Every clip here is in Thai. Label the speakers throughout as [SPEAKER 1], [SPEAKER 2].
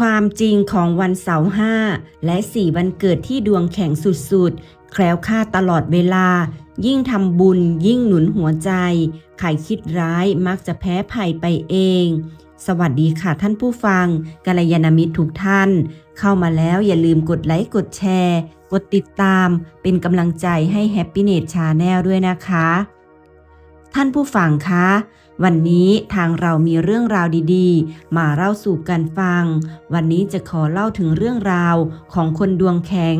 [SPEAKER 1] ความจริงของวันเสาร์ห้าและสี่วันเกิดที่ดวงแข็งสุดๆ แคล้วคลาดตลอดเวลา ยิ่งทำบุญยิ่งหนุนหัวใจ ใครคิดร้ายมักจะแพ้ภัยไปเอง สวัสดีค่ะท่านผู้ฟังกัลยาณมิตรทุกท่าน เข้ามาแล้วอย่าลืมกดไลค์ กดแชร์ กดติดตาม เป็นกำลังใจให้ Happy n e t Channel ด้วยนะคะ ท่านผู้ฟังคะ วันนี้ทางเรามีเรื่องราวดีๆ มาเล่าสู่กันฟัง วันนี้จะขอเล่าถึงเรื่องราวของคนดวงแข็ง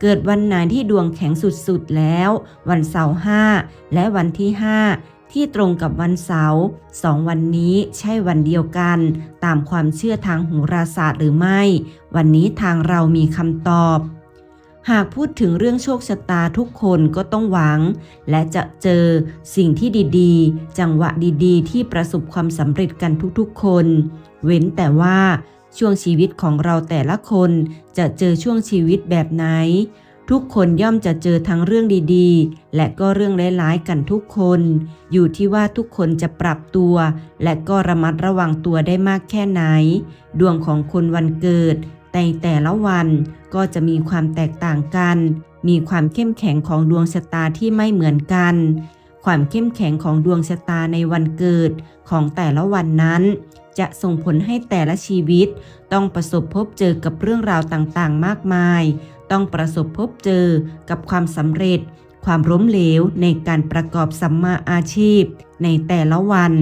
[SPEAKER 1] เกิดวันไหนที่ดวงแข็งสุดๆแล้ว วันเสาร์ห้าและวันที่5ที่ตรงกับวันเสาร์สองวันนี้ใช่วันเดียวกัน ตามความเชื่อทางโหราศาสตร์หรือไม่ วันนี้ทางเรามีคำตอบ หากพูดถึงเรื่องโชคชะตาทุกคนก็ต้องหวัง และจะเจอสิ่งที่ดีๆ จังหวะดีๆ ที่ประสบความสำเร็จกันทุกๆ คน เว้นแต่ว่าช่วงชีวิตของเราแต่ละคนจะเจอช่วงชีวิตแบบไหน ทุกคนย่อมจะเจอทั้งเรื่องดีๆ และก็เรื่องร้ายๆกันทุกคน อยู่ที่ว่าทุกคนจะปรับตัว และก็ระมัดระวังตัวได้มากแค่ไหน ดวงของคนวันเกิด ในแต่ละวันก็จะมีความแตกต่างกัน มีความเข้มแข็งของดวงชะตาที่ไม่เหมือนกัน ความเข้มแข็งของดวงชะตาในวันเกิดของแต่ละวันนั้น จะส่งผลให้แต่ละชีวิต ต้องประสบพบเจอกับเรื่องราวต่างๆ มากมาย ต้องประสบพบเจอกับความสำเร็จ ความล้มเหลวในการประกอบสัมมาอาชีพ ในแต่ละวัน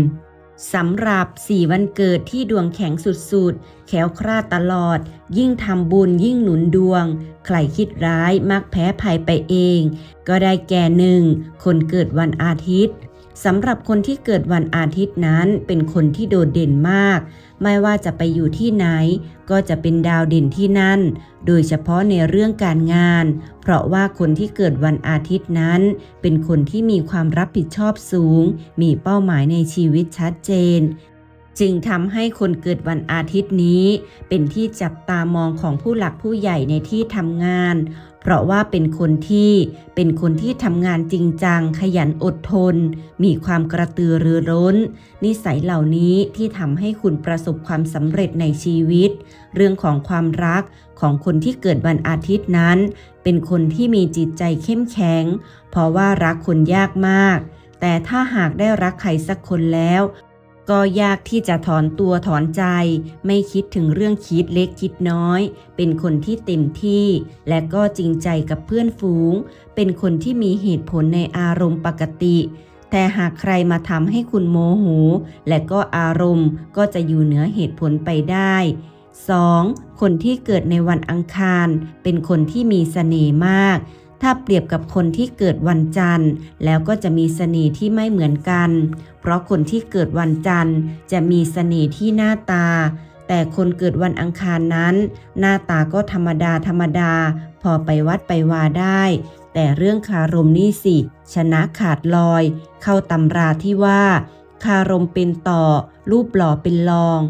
[SPEAKER 1] สำหรับสี่วันเกิดที่ดวงแข็งสุดๆ แขวคราดตลอด ยิ่งทำบุญยิ่งหนุนดวง ใครคิดร้ายมักแพ้ภัยไปเอง ก็ได้แก่หนึ่ง คนเกิดวันอาทิตย์ สำหรับคนที่เกิดวันอาทิตย์นั้นเป็นคนที่โดดเด่นมาก ไม่ว่าจะไปอยู่ที่ไหน ก็จะเป็นดาวเด่นที่นั่น โดยเฉพาะในเรื่องการงาน เพราะว่าคนที่เกิดวันอาทิตย์นั้น เป็นคนที่มีความรับผิดชอบสูง มีเป้าหมายในชีวิตชัดเจน จึงทำให้คนเกิดวันอาทิตย์นี้ เป็นที่จับตามองของผู้หลักผู้ใหญ่ในที่ทำงาน เพราะว่าเป็นคนที่เป็นคนที่ทำงานจริงจัง ขยันอดทน มีความกระตือรือร้น นิสัยเหล่านี้ที่ทำให้คุณประสบความสำเร็จในชีวิต เรื่องของความรักของคนที่เกิดวันอาทิตย์นั้น เป็นคนที่มีจิตใจเข้มแข็ง เพราะว่ารักคนยากมาก แต่ถ้าหากได้รักใครสักคนแล้ว ก็ยากที่จะถอนตัวถอนใจ ไม่คิดถึงเรื่องคิดเล็กคิดน้อย เป็นคนที่เต็มที่ และก็จริงใจกับเพื่อนฝูง เป็นคนที่มีเหตุผลในอารมณ์ปกติ แต่หากใครมาทำให้คุณโมโห และก็อารมณ์ก็จะอยู่เหนือเหตุผลไปได้ 2. คนที่เกิดในวันอังคาร เป็นคนที่มีเสน่ห์มาก ถ้าเปรียบกับคนที่เกิดวันจันทร์ แล้วก็จะมีเสน่ห์ที่ไม่เหมือนกัน ราะคนที่เกิดวันจันทร์จะมีเสน่ห์ที่หน้าตา แต่คนเกิดวันอังคารนั้น หน้าตาก็ธรรมดาธรรมดา พอไปวัดไปวาได้ แต่เรื่องคารมนี่สิ ชนะขาดลอย เข้าตำราที่ว่า คารมเป็นต่อ รูปหล่อเป็นรอง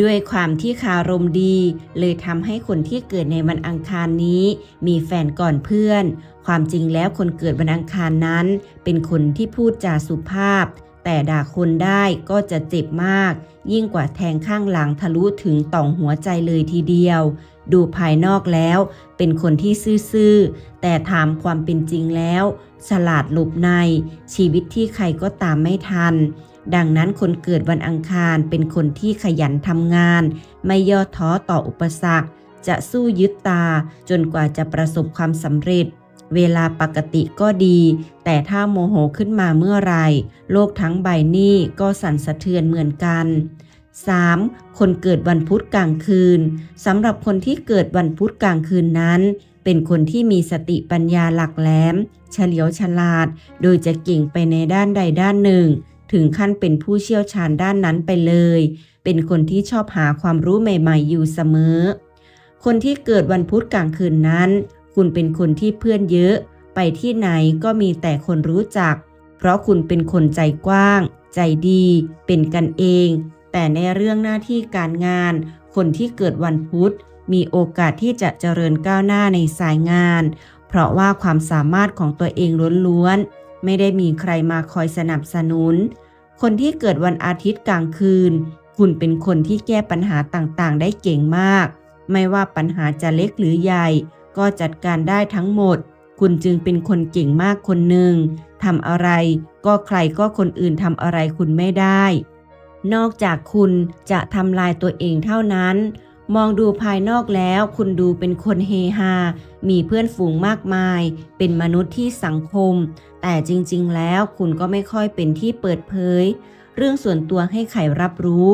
[SPEAKER 1] ด้วยความที่คารมดี เลยทำให้คนที่เกิดในวันอังคารนี้ มีแฟนก่อนเพื่อน ความจริงแล้วคนเกิดวันอังคารนั้น เป็นคนที่พูดจาสุภาพ แต่ด่าคนได้ก็จะเจ็บมาก ยิ่งกว่าแทงข้างหลังทะลุถึงต่องหัวใจเลยทีเดียว ดูภายนอกแล้ว เป็นคนที่ซื่อๆ แต่ถามความเป็นจริงแล้ว ฉลาดหลบใน ชีวิตที่ใครก็ตามไม่ทัน ดังนั้นคนเกิดวันอังคารเป็นคนที่ขยันทำงาน ไม่ย่อท้อต่ออุปสรรค จะสู้ยึดตาจนกว่าจะประสบความสำเร็จ เวลาปกติก็ดี แต่ถ้าโมโหขึ้นมาเมื่อไรโลกทั้งใบนี้ก็สั่นสะเทือนเหมือนกัน 3. คนเกิดวันพุธกลางคืนสำหรับคนที่เกิดวันพุธกลางคืนนั้น เป็นคนที่มีสติปัญญาหลักแหลม เฉลียวฉลาด โดยจะเก่งไปในด้านใดด้านหนึ่ง ถึงขั้นเป็นผู้เชี่ยวชาญด้านนั้นไปเลย เป็นคนที่ชอบหาความรู้ใหม่ ๆ อยู่เสมอ คนที่เกิดวันพุธกลางคืนนั้น คุณเป็นคนที่เพื่อนเยอะ ไปที่ไหนก็มีแต่คนรู้จัก เพราะคุณเป็นคนใจกว้าง ใจดี เป็นกันเอง แต่ในเรื่องหน้าที่การงาน คนที่เกิดวันพุธ มีโอกาสที่จะเจริญก้าวหน้าในสายงาน เพราะว่าความสามารถของตัวเองล้วนๆ ไม่ได้มีใครมาคอยสนับสนุน คนที่เกิดวันอาทิตย์กลางคืน คุณเป็นคนที่แก้ปัญหาต่างๆ ได้เก่งมาก ไม่ว่าปัญหาจะเล็กหรือใหญ่ ก็จัดการได้ทั้งหมด คุณจึงเป็นคนเก่งมากคนหนึ่งทำอะไร ก็ใครก็คนอื่นทำอะไรคุณไม่ได้ นอกจากคุณจะทำลายตัวเองเท่านั้น มองดูภายนอกแล้วคุณดูเป็นคนเฮฮา มีเพื่อนฝูงมากมาย เป็นมนุษย์ที่สังคม แต่จริง ๆ แล้วคุณก็ไม่ค่อยเป็นที่เปิดเผย เรื่องส่วนตัวให้ใครรับรู้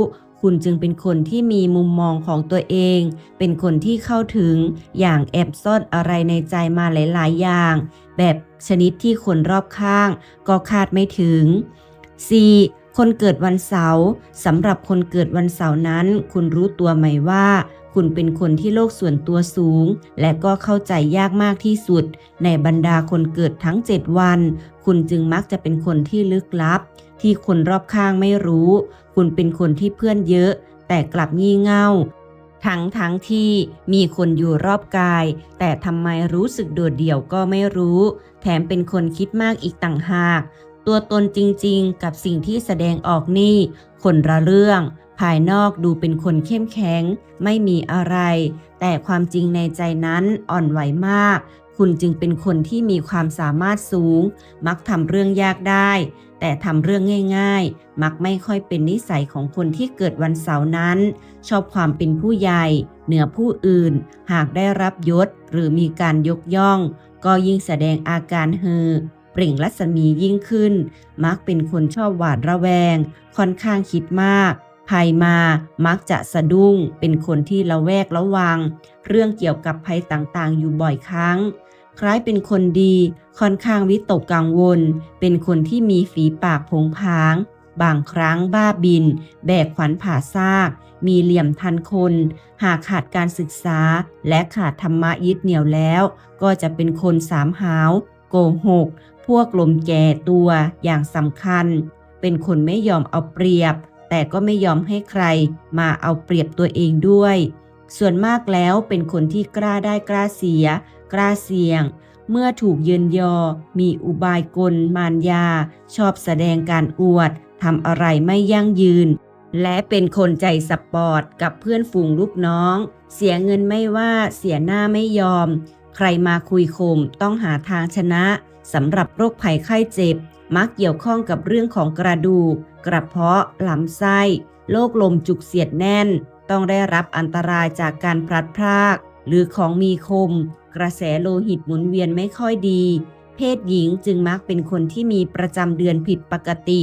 [SPEAKER 1] คุณจึงเป็นคนที่มีมุมมองของตัวเอง เป็นคนที่เข้าถึงอย่างแอบซ่อนอะไรในใจมาหลาย ๆ อย่าง แบบชนิดที่คนรอบข้าง ก็คาดไม่ถึง 4. คนเกิดวันเสาร์สำหรับคนเกิดวันเสาร์นั้น คุณรู้ตัวไหมว่า คุณเป็นคนที่โลกส่วนตัวสูง และก็เข้าใจยากมากที่สุด ในบรรดาคนเกิดทั้ง 7 วัน คุณจึงมักจะเป็นคนที่ลึกลับ ที่คนรอบข้างไม่รู้ คุณเป็นคนที่เพื่อนเยอะ แต่กลับงี่เง่า ทั้งทั้งที่มีคนอยู่รอบกาย แต่ทำไมรู้สึกโดดเดี่ยวก็ไม่รู้ แถมเป็นคนคิดมากอีกต่างหาก ตัวตนจริงๆ กับสิ่งที่แสดงออกนี่ คนละเรื่อง ภายนอกดูเป็นคนเข้มแข็ง ไม่มีอะไร แต่ความจริงในใจนั้นอ่อนไหวมากคุณจึงเป็นคนที่มีความสามารถสูง มักทำเรื่องยากได้ แต่ทำเรื่องง่าย ๆ มักไม่ค่อยเป็นนิสัยของคนที่เกิดวันเสาร์นั้น ชอบความเป็นผู้ใหญ่ เหนือผู้อื่น หากได้รับยศหรือมีการยกย่อง ก็ยิ่งแสดงอาการเฮอเปล่งรัศมียิ่งขึ้น มักเป็นคนชอบหวาดระแวง ค่อนข้างคิดมากภัยมามักจะสะดุ้ง เป็นคนที่ระแวกระวัง เรื่องเกี่ยวกับภัยต่างๆ อยู่บ่อยครั้ง คล้ายเป็นคนดีค่อนข้างวิตกกังวล เป็นคนที่มีฝีปากผงผาง บางครั้งบ้าบิน แบกขวัญผ่าซาก มีเหลี่ยมทันคน หากขาดการศึกษา และขาดธรรมะยึดเหนี่ยวแล้ว ก็จะเป็นคนสามหาว โกหก พวกลมแก่ตัวอย่างสำคัญ เป็นคนไม่ยอมเอาเปรียบ แต่ก็ไม่ยอมให้ใครมาเอาเปรียบตัวเองด้วย ส่วนมากแล้วเป็นคนที่กล้าได้กล้าเสีย กล้าเสี่ยง เมื่อถูกเยินยอ มีอุบายกล มารยา ชอบแสดงการอวดทำอะไรไม่ยั่งยืน และเป็นคนใจสปอร์ตกับเพื่อนฝูงลูกน้อง เสียเงินไม่ว่าเสียหน้าไม่ยอม ใครมาคุยข่มต้องหาทางชนะสำหรับโรคภัยไข้เจ็บ มักเกี่ยวข้องกับเรื่องของกระดูก กระเพาะลำไส้โรคลมจุกเสียดแน่น ต้องได้รับอันตรายจากการพลัดพราก หรือของมีคม กระแสโลหิตหมุนเวียนไม่ค่อยดี เพศหญิงจึงมักเป็นคนที่มีประจำเดือนผิดปกติ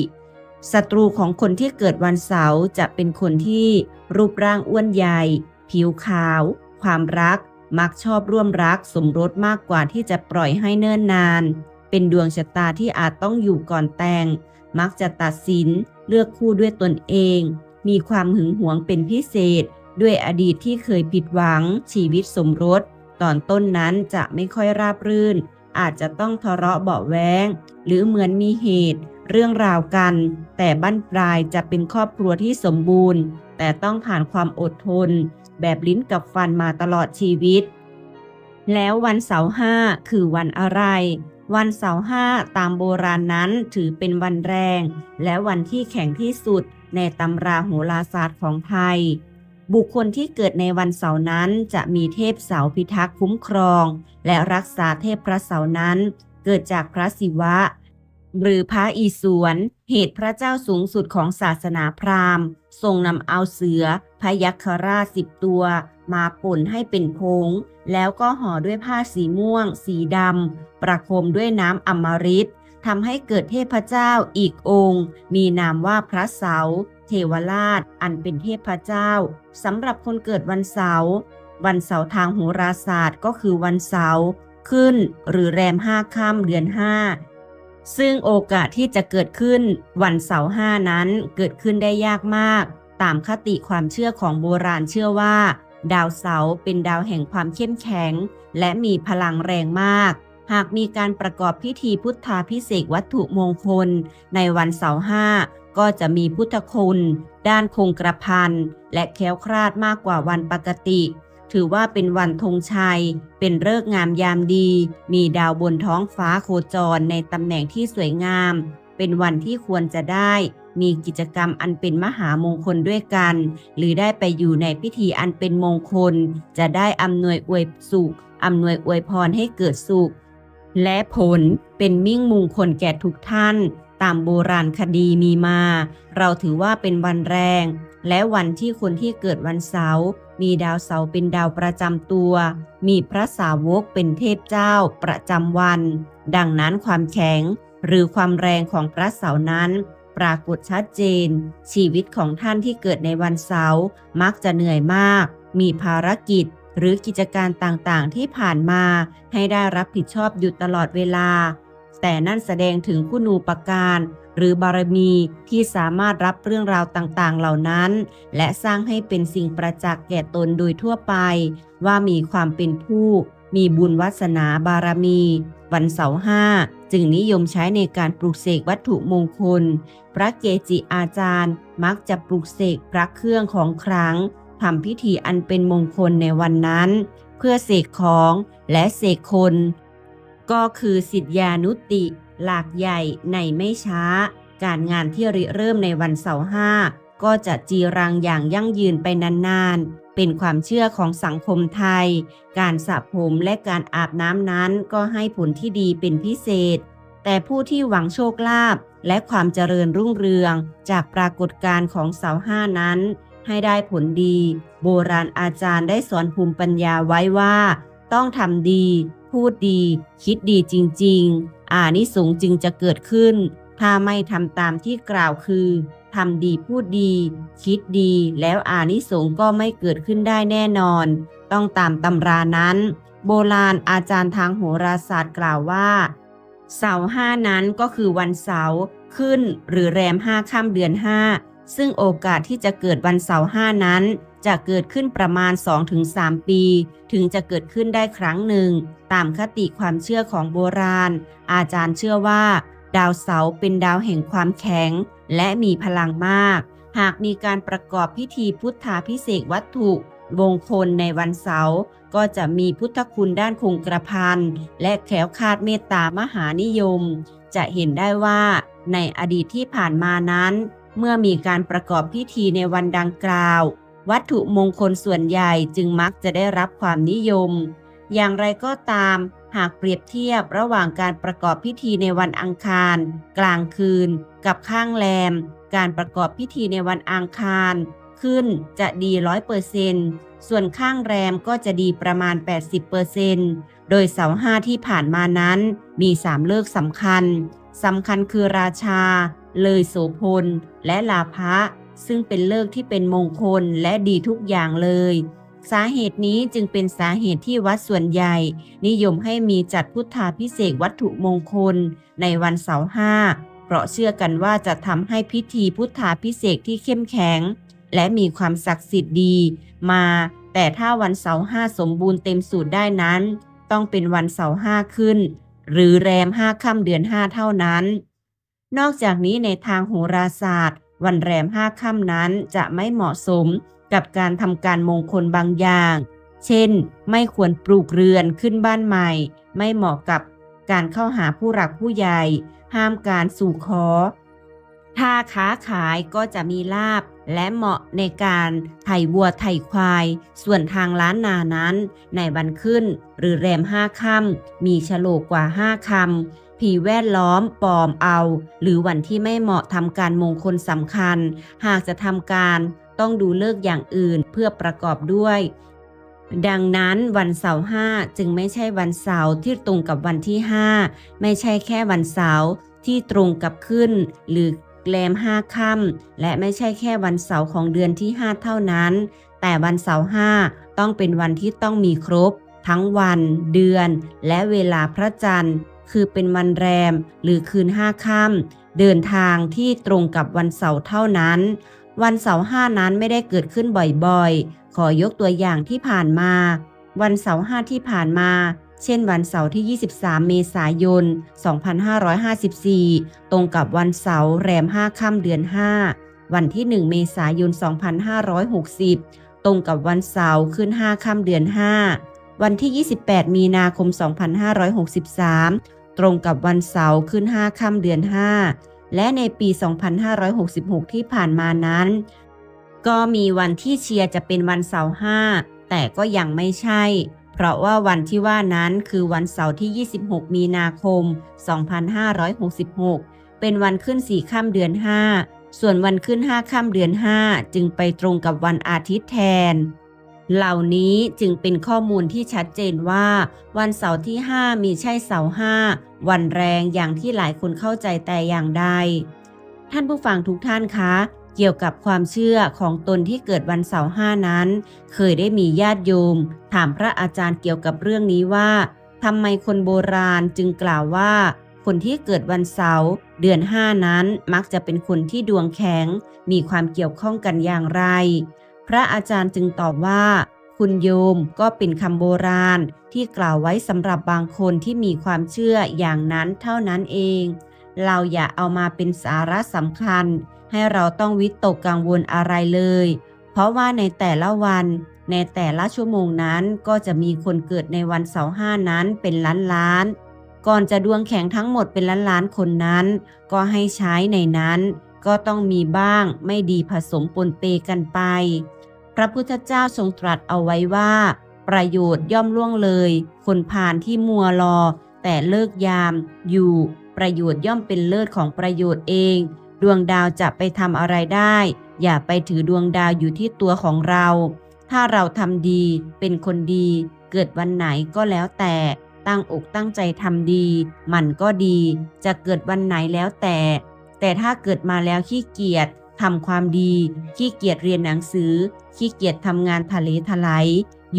[SPEAKER 1] ศัตรูของคนที่เกิดวันเสาร์จะเป็นคนที่รูปร่างอ้วนใหญ่ ผิวขาว ความรัก มักชอบร่วมรักสมรสมากกว่าที่จะปล่อยให้เนิ่นนาน เป็นดวงชะตาที่อาจต้องอยู่ก่อนแต่ง มักจะตัดสินเลือกคู่ด้วยตนเอง มีความหึงหวงเป็นพิเศษ ด้วยอดีตที่เคยผิดหวัง ชีวิตสมรส ตอนต้นนั้นจะไม่ค่อยราบรื่น อาจจะต้องทะเลาะเบาะแว้งหรือเหมือนมีเหตุ เรื่องราวกัน แต่บั้นปลายจะเป็นครอบครัวที่สมบูรณ์ แต่ต้องผ่านความอดทน แบบลิ้นกับฟันมาตลอดชีวิต แล้ววันเสาร์ห้าคือวันอะไรวันเสาร์ห้าตามโบราณนั้นถือเป็นวันแรง และวันที่แข็งที่สุด ในตำราโหราศาสตร์ของไทย บุคคลที่เกิดในวันเสาร์นั้นจะมีเทพเสาพิทักษ์คุ้มครอง และรักษาเทพพระเสาร์นั้น เกิดจากพระศิวะ หรือพระอีศวรเหตุพระเจ้าสูงสุดของศาสนาพราหมณ์ ทรงนำเอาเสือพยัคฆราชสิบตัว มาป่นให้เป็นพงแล้วก็ห่อด้วยผ้าสีม่วง สีดำประคมด้วยน้ำอมฤต ทำให้เกิดเทพเจ้าอีกองค์ มีนามว่าพระเสา เทวราช อันเป็นเทพเจ้าสำหรับคนเกิดวันเสาร์วันเสาร์ทางโหราศาสตร์ก็คือวันเสาร์ขึ้น หรือแรมห้าค่ำเดือนห้าซึ่งโอกาสที่จะเกิดขึ้นวันเสาร์ห้านั้นเกิดขึ้นได้ยากมาก ตามคติความเชื่อของโบราณเชื่อว่า ดาวเสาร์เป็นดาวแห่งความเข้มแข็ง และมีพลังแรงมาก หากมีการประกอบพิธีพุทธาพิเศษวัตถุมงคล ในวันเสาร์ห้าก็จะมีพุทธคุณ ด้านคงกระพันและแค้วคลาดมากกว่าวันปกติ ถือว่าเป็นวันธงชัย เป็นฤกษ์งามยามดี มีดาวบนท้องฟ้าโคจรในตำแหน่งที่สวยงาม เป็นวันที่ควรจะได้ มีกิจกรรมอันเป็นมหามงคลด้วยกัน หรือได้ไปอยู่ในพิธีอันเป็นมงคล จะได้อำนวยอวยสุขอำนวยอวยพรให้เกิดสุข และผลเป็นมิ่งมงคลแก่ทุกท่าน ตามโบราณคดีมีมา เราถือว่าเป็นวันแรง และวันที่คนที่เกิดวันเสาร์มีดาวเสาร์เป็นดาวประจำตัว มีพระสาวกเป็นเทพเจ้าประจำวัน ดังนั้นความแข็งหรือความแรงของพระเสาร์นั้น ปรากฏชัดเจน ชีวิตของท่านที่เกิดในวันเสาร์มักจะเหนื่อยมาก มีภารกิจ หรือกิจการต่างๆ ที่ผ่านมาให้ได้รับผิดชอบอยู่ตลอดเวลา แต่นั่นแสดงถึงคุณูปการ หรือบารมีที่สามารถรับเรื่องราวต่างๆ เหล่านั้น และสร้างให้เป็นสิ่งประจักษ์แก่ตนโดยทั่วไป ว่ามีความเป็นผู้ มีบุญวัสนาบารมี วันเสาร์ห้าจึงนิยมใช้ในการปลูกเสกวัตถุมงคล พระเกจิอาจารย์มักจะปลูกเสกพระเครื่องของครั้ง ทำพิธีอันเป็นมงคลในวันนั้น เพื่อเสกของและเสกคน ก็คือสิทธานุติ หลากใหญ่ในไม่ช้า การงานที่ริเริ่มในวันเสาร์ห้าก็จะจีรังอย่างยั่งยืนไปนานๆ เป็นความเชื่อของสังคมไทย การสระผมและการอาบน้ำนั้นก็ให้ผลที่ดีเป็นพิเศษ แต่ผู้ที่หวังโชคลาภและความเจริญรุ่งเรืองจากปรากฏการณ์ของเสาห้านั้น ให้ได้ผลดี โบราณอาจารย์ได้สอนภูมิปัญญาไว้ว่า ต้องทำดี พูดดี คิดดีจริง ๆ อานิสงส์จึงจะเกิดขึ้น ถ้าไม่ทำตามที่กล่าวคือทำดีพูดดี คิดดีแล้วอานิสงส์ก็ไม่เกิดขึ้นได้แน่นอน ต้องตามตำรานั้น โบราณอาจารย์ทางโหราศาสตร์กล่าวว่า เสาห้านั้นก็คือวันเสาร์ขึ้นหรือแรมห้าค่ำเดือนห้า ซึ่งโอกาสที่จะเกิดวันเสาร์ห้านั้น จะเกิดขึ้นประมาณ 2-3 ปี ถึงจะเกิดขึ้นได้ครั้งหนึ่ง ตามคติความเชื่อของโบราณ อาจารย์เชื่อว่า ดาวเสาร์เป็นดาวแห่งความแข็ง และมีพลังมาก หากมีการประกอบพิธีพุทธาพิเศษวัตถุมงคลในวันเสาร์ก็จะมีพุทธคุณด้านคงกระพันและแขวคาดเมตตามหานิยม จะเห็นได้ว่าในอดีตที่ผ่านมานั้น เมื่อมีการประกอบพิธีในวันดังกล่าว วัตถุมงคลส่วนใหญ่จึงมักจะได้รับความนิยม อย่างไรก็ตาม หากเปรียบเทียบระหว่างการประกอบพิธีในวันอังคาร กลางคืน กับข้างแรม การประกอบพิธีในวันอังคาร ขึ้นจะดีร้อยเปอร์เซนส่วนข้างแรมก็จะดีประมาณ 80เปอร์เซนโดยเสาห้าที่ผ่านมานั้น มีสามเลิกสำคัญสำคัญคือราชา เลยโสพลและลาภะซึ่งเป็นเลิกที่เป็นมงคลและดีทุกอย่างเลย สาเหตุนี้จึงเป็นสาเหตุที่วัดส่วนใหญ่ นิยมให้มีจัดพุทธาพิเศษวัตถุมงคลในวันเสาร์ห้าเพราะเชื่อกันว่าจะทำให้พิธีพุทธาพิเศษที่เข้มแข็ง และมีความศักดิ์สิทธิ์ดี มา แต่ถ้าวันเสาร์ห้าสมบูรณ์เต็มสูตรได้นั้น ต้องเป็นวันเสาร์ห้าขึ้น หรือแรมห้าค่ำเดือนห้าเท่านั้น นอกจากนี้ในทางโหราศาสตร์ วันแรมห้าค่ำนั้นจะไม่เหมาะสมกับการทำการมงคลบางอย่าง เช่น ไม่ควรปลูกเรือนขึ้นบ้านใหม่ ไม่เหมาะกับการเข้าหาผู้หลักผู้ใหญ่ ห้ามการสู่ขอ ถ้าค้าขายก็จะมีลาบและเหมาะในการไถ่วัวไถ่ควาย ส่วนทางล้านนานั้น ในวันขึ้นหรือแรมห้าค่ำมีฉลกกว่าห้าคำ ผีแวดล้อมปลอมเอา หรือวันที่ไม่เหมาะทำการมงคลสำคัญ หากจะทำการต้องดูเลิกอย่างอื่นเพื่อประกอบด้วย ดังนั้นวันเสาร์ห้าจึงไม่ใช่วันเสาร์ที่ตรงกับวันที่ห้าไม่ใช่แค่วันเสาร์ที่ตรงกับขึ้น หรือแรมห้าค่ำและไม่ใช่แค่วันเสาร์ของเดือนที่ 5 เท่านั้น แต่วันเสาร์ห้าต้องเป็นวันที่ต้องมีครบ ทั้งวัน เดือน และเวลาพระจันทร์ คือเป็นวันแรมหรือคืนห้าค่ำเดินทางที่ตรงกับวันเสาร์เท่านั้น วันเสาร์ห้านั้นไม่ได้เกิดขึ้นบ่อยๆ ขอยกตัวอย่างที่ผ่านมา วันเสาร์ห้าที่ผ่านมาเช่นวันเสาร์ที่ 23 เมษายน 2554 ตรงกับวันเสาร์แรม 5 ค่ำเดือน 5 วันที่ 1 เมษายน 2560 ตรงกับวันเสาร์ขึ้น 5 ค่ำเดือน 5 วันที่ 28 มีนาคม 2563 ตรงกับวันเสาร์ขึ้น 5 ค่ำเดือน 5 และในปี 2566 ที่ผ่านมานั้น ก็มีวันที่เชียร์จะเป็นวันเสาร์ห้าแต่ก็ยังไม่ใช่ เพราะว่าวันที่ว่านั้นคือวันเสาร์ที่ 26 มีนาคม 2566 เป็นวันขึ้นสี่ค่ำเดือน 5 ส่วนวันขึ้น 5 ค่ำเดือน 5 จึงไปตรงกับวันอาทิตย์แทน เหล่านี้จึงเป็นข้อมูลที่ชัดเจนว่า วันเสาร์ที่ 5 มีใช่เสาร์5วันแรงอย่างที่หลายคนเข้าใจแต่อย่างใดท่านผู้ฟังทุกท่านคะเกี่ยวกับความเชื่อของตนที่เกิดวันเสาร์ห้านั้น เคยได้มีญาติโยม ถามพระอาจารย์เกี่ยวกับเรื่องนี้ว่าทำไมคนโบราณจึงกล่าวว่า คนที่เกิดวันเสาร์เดือนห้านั้นมักจะเป็นคนที่ดวงแข็ง มีความเกี่ยวข้องกันอย่างไร พระอาจารย์จึงตอบว่า คุณโยมก็เป็นคำโบราณที่กล่าวไว้สำหรับบางคนที่มีความเชื่ออย่างนั้นเท่านั้นเอง เราอย่าเอามาเป็นสาระสำคัญ ให้เราต้องวิตกกังวลอะไรเลย เพราะว่าในแต่ละวันในแต่ละชั่วโมงนั้นก็จะมีคนเกิดในวันเสาร์ห้านั้นเป็นล้านล้าน ก่อนจะดวงแข็งทั้งหมดเป็นล้านล้านคนนั้น ก็ให้ใช้ในนั้น ก็ต้องมีบ้างไม่ดีผสมปนเปกันไป พระพุทธเจ้าทรงตรัสเอาไว้ว่า ประโยชน์ย่อมล่วงเลย คนผ่านที่มัวรอ แต่เลิกยาม อยู่ ประโยชน์ย่อมเป็นเลิศของประโยชน์เอง ดวงดาวจะไปทำอะไรได้ อย่าไปถือดวงดาวอยู่ที่ตัวของเรา ถ้าเราทำดีเป็นคนดี เกิดวันไหนก็แล้วแต่ตั้งอกตั้งใจทำดี มันก็ดี จะเกิดวันไหนแล้วแต่ แต่ถ้าเกิดมาแล้วขี้เกียจทำความดี ขี้เกียจเรียนหนังสือ ขี้เกียจทำงานทะเลทลาย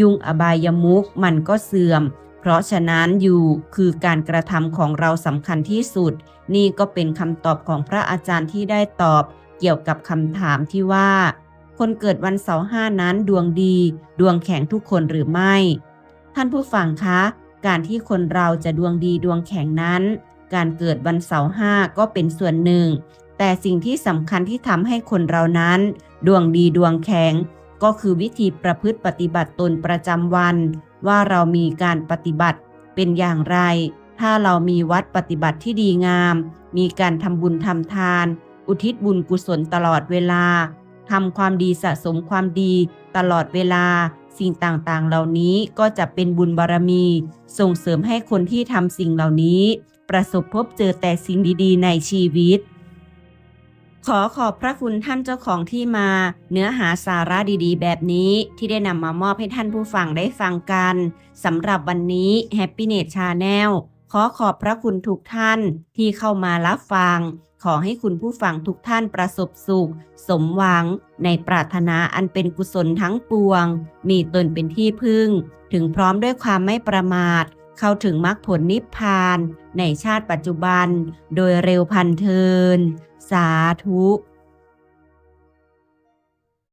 [SPEAKER 1] ยุงอบายมุกมันก็เสื่อม เพราะฉะนั้นอยู่คือการกระทำของเราสำคัญที่สุด นี่ก็เป็นคำตอบของพระอาจารย์ที่ได้ตอบ เกี่ยวกับคำถามที่ว่า คนเกิดวันเสาร์ห้านั้นดวงดี ดวงแข็งทุกคนหรือไม่ ท่านผู้ฟังคะ การที่คนเราจะดวงดีดวงแข็งนั้น การเกิดวันเสาร์ห้าก็เป็นส่วนหนึ่ง แต่สิ่งที่สำคัญที่ทำให้คนเรานั้น ดวงดีดวงแข็ง ก็คือวิธีประพฤติปฏิบัติตนประจำวัน ว่าเรามีการปฏิบัติเป็นอย่างไร ถ้าเรามีวัดปฏิบัติที่ดีงาม มีการทำบุญทำทาน อุทิศบุญกุศลตลอดเวลาทำความดีสะสมความดีตลอดเวลาสิ่งต่างๆ เหล่านี้ก็จะเป็นบุญบารมี ส่งเสริมให้คนที่ทำสิ่งเหล่านี้ ประสบพบเจอแต่สิ่งดีๆ ในชีวิต ขอขอบพระคุณท่านเจ้าของที่มา เนื้อหาสาระดีๆ แบบนี้ที่ได้นำมามอบให้ท่านผู้ฟังได้ฟังกันสำหรับวันนี้ Happiness Channel ขอขอบพระคุณทุกท่านที่เข้ามารับฟัง ขอให้คุณผู้ฟังทุกท่านประสบสุข สมหวัง ในปรารถนาอันเป็นกุศลทั้งปวง มีตนเป็นที่พึ่ง ถึงพร้อมด้วยความไม่ประมาท เข้าถึงมรรคผลนิพพานในชาติปัจจุบัน โดยเร็วพันเทิน สาธุ